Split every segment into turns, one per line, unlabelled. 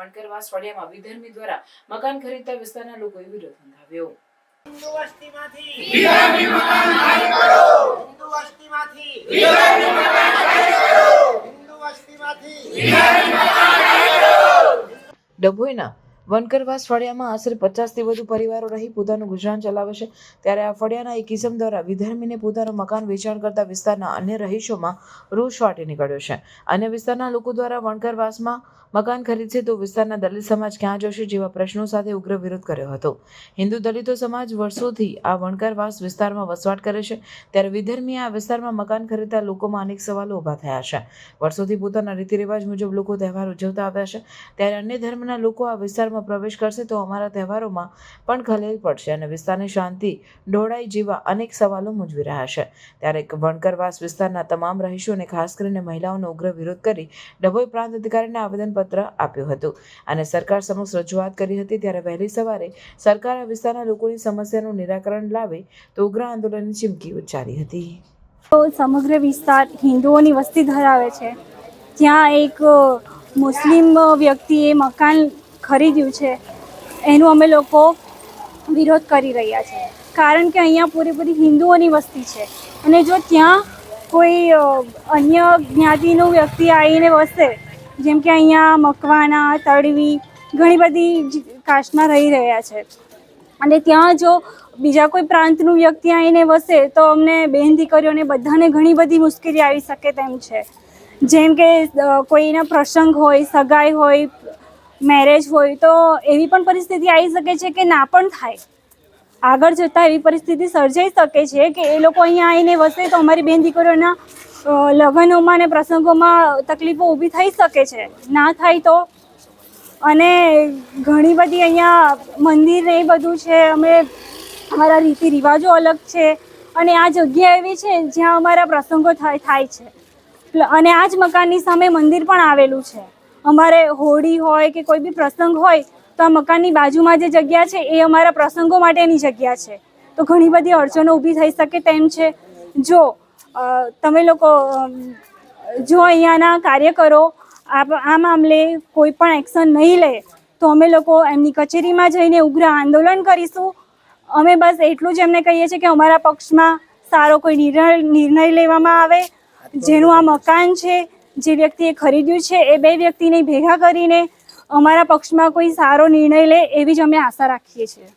વણકરવાસ ફળિયામાં વિધર્મી દ્વારા મકાન ખરીદતા વિસ્તારના લોકોએ વિરોધ નોંધાવ્યો.
હિન્દુ વસ્તીમાંથી હિન્દુ વસ્તીમાંથી હિન્દુ વસ્તીમાંથી
ડભોઈના વનકરવાસ ફળિયામાં આશરે પચાસથી વધુ પરિવારો રહી પોતાનું ગુજરાન ચલાવે છે. ત્યારે આ ફળિયાના એક કિસમ દ્વારા વિધર્મીને પોતાનું મકાન વેચાણ કરતા વિસ્તારના અન્ય રહીશોમાં રોષ ફાટી નીકળ્યો છે. અન્ય વિસ્તારના લોકો દ્વારા વણકરવાસમાં મકાન ખરીદશે તો વિસ્તારના દલિત સમાજ ક્યાં જશે જેવા પ્રશ્નો સાથે ઉગ્ર વિરોધ કર્યો હતો. હિન્દુ દલિતો સમાજ વર્ષોથી આ વણકરવાસ વિસ્તારમાં વસવાટ કરે છે. ત્યારે વિધર્મીએ આ વિસ્તારમાં મકાન ખરીદતા લોકોમાં અનેક સવાલો ઊભા થયા છે. વર્ષોથી પોતાના રીતિરિવાજ મુજબ લોકો તહેવાર ઉજવતા આવ્યા છે. ત્યારે અન્ય ધર્મના લોકો આ વિસ્તારમાં પ્રવેશ કરશે તો અમારા તહેવારોમાં પણ ખલેલ પડશે અને વિસ્તારની શાંતિ ડોળાઈ જેવા અનેક સવાલો મૂંઝવી રહ્યા છે. ત્યારે વણકરવાસ વિસ્તારના તમામ રહીશોને ખાસ કરીને મહિલાઓનો ઉગ્ર વિરોધ કરી ડભોઈ પ્રાંત અધિકારીને આવેદનપત્ર આપ્યું હતું અને સરકાર સમક્ષ રજૂઆત કરી હતી ત્યારે વહેલી સવારે સરકાર આ વિસ્તારના લોકોની સમસ્યાનું નિરાકરણ લાવે તો ઉગ્ર આંદોલનની ચીમકી ઉચ્ચારી હતી.
તો સમગ્ર વિસ્તાર હિન્દુઓની વસ્તી ધરાવે છે. ત્યાં એક મુસ્લિમ વ્યક્તિએ મકાન ખરીદ્યું છે. એનું અમે લોકો વિરોધ કરી રહ્યા છે. કારણ કે અહીંયા પૂરેપૂરી હિન્દુઓની વસ્તી છે. અને જો ત્યાં કોઈ અન્ય જ્ઞાતિનું વ્યક્તિ આવીને વસે, જેમ કે અહીંયા મકવાના તળવી, ઘણી બધી કાસ્ટમાં રહી રહ્યા છે. અને ત્યાં જો બીજા કોઈ પ્રાંતનું વ્યક્તિ આવીને વસે, તો અમને બહેન દીકરીઓને બધાને ઘણી બધી મુશ્કેલી આવી શકે તેમ છે. જેમ કે કોઈના પ્રસંગ હોય, સગાઈ હોય મેરેજ હોય તો એવી પણ પરિસ્થિતિ આવી શકે છે કે ના પણ થાય. આગળ જતાં એવી પરિસ્થિતિ સર્જાઈ શકે છે કે એ લોકો અહીંયા આવીને વસે તો અમારી બેન દીકરીઓના લગ્નોમાં અને પ્રસંગોમાં તકલીફો ઊભી થઈ શકે છે. ના થાય તો અને ઘણી બધી અહીંયા મંદિર ને એ બધું છે, અમે અમારા રીતિ રિવાજો અલગ છે અને આ જગ્યા એવી છે જ્યાં અમારા પ્રસંગો થાય થાય છે. અને આ જ મકાનની સામે મંદિર પણ આવેલું છે. અમારે હોળી હોય કે કોઈ બી પ્રસંગ હોય તો આ મકાનની બાજુમાં જે જગ્યા છે એ અમારા પ્રસંગો માટેની જગ્યા છે. તો ઘણી બધી અડચણો ઊભી થઈ શકે તેમ છે. જો તમે લોકો જો અહીંયાના કાર્યકરો આ આ મામલે કોઈ પણ એક્શન નહીં લે તો અમે લોકો એમની કચેરીમાં જઈને ઉગ્ર આંદોલન કરીશું. અમે બસ એટલું જ એમને કહીએ છીએ કે અમારા પક્ષમાં સારો કોઈ નિર્ણય નિર્ણય લેવામાં આવે. જેનું આ મકાન છે જે વ્યક્તિએ ખરીદ્યું છે, એ બે વ્યક્તિને ભેગા કરીને અમારા પક્ષમાં કોઈ સારો નિર્ણય લે એવી જ અમે આશા રાખીએ છીએ.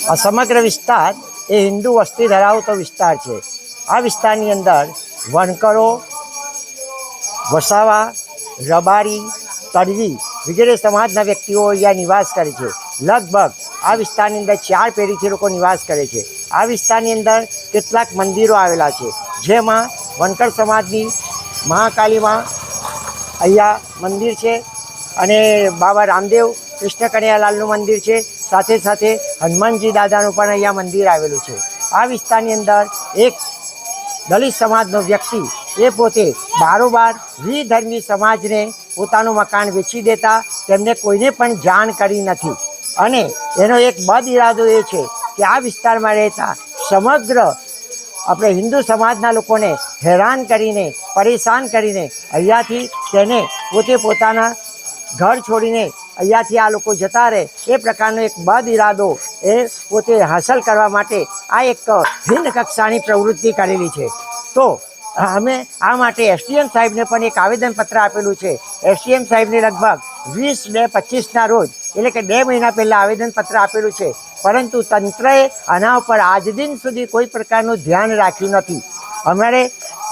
આ સમગ્ર વિસ્તાર એ હિન્દુ વસ્તી ધરાવતો વિસ્તાર છે. આ વિસ્તારની અંદર વણકરો, વસાવા, રબારી, તડવી વગેરે સમાજના વ્યક્તિઓ અહીંયા નિવાસ કરે છે. લગભગ આ વિસ્તારની અંદર ચાર પેઢીથી લોકો નિવાસ કરે છે. આ વિસ્તારની અંદર કેટલાક મંદિરો આવેલા છે. જેમાં વણકર સમાજની મહાકાલીમાં અહીંયા મંદિર છે અને બાબા રામદેવ કૃષ્ણ કનૈયાલાલનું મંદિર છે. સાથે સાથે હનુમાનજી દાદાનું પણ અહીંયા મંદિર આવેલું છે. આ વિસ્તારની અંદર એક દલિત સમાજનો વ્યક્તિ એ પોતે બારોબાર વિધર્મી સમાજને પોતાનું મકાન વેચી દેતા તેમને કોઈને પણ જાણ કરી નથી. અને એનો એક બદ ઇરાદો એ છે કે આ વિસ્તારમાં રહેતા સમગ્ર આપણે હિન્દુ સમાજના લોકોને હેરાન કરીને, પરેશાન કરીને અહીંયાથી તેને પોતે પોતાના ઘર છોડીને અહીંયાથી આ લોકો જતા રહે. એ પ્રકારનો એક બદ ઇરાદો એ પોતે હાંસલ કરવા માટે આ એક ભિન્ન કક્ષાની પ્રવૃત્તિ કરેલી છે. તો અમે આ માટે એસડીએમ સાહેબને પણ એક આવેદનપત્ર આપેલું છે. એસડીએમ સાહેબને લગભગ વીસ બે પચીસના રોજ, એટલે કે બે મહિના પહેલાં આવેદનપત્ર આપેલું છે. પરંતુ તંત્રએ આના ઉપર આજ દિન સુધી કોઈ પ્રકારનું ધ્યાન રાખ્યું નથી. અમારે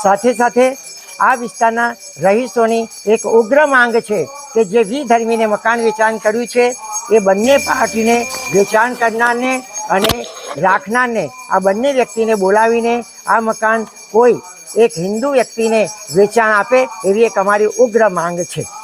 સાથે સાથે આ વિસ્તારના રહીશોની એક ઉગ્ર માંગ છે કે જે વિધર્મીને મકાન વેચાણ કર્યું છે, એ બંને પાર્ટીને વેચાણ કરનારને અને રાખનારને, આ બંને વ્યક્તિને બોલાવીને આ મકાન કોઈ એક હિન્દુ વ્યક્તિને વેચાણ આપે એવી એક અમારી ઉગ્ર માંગ છે.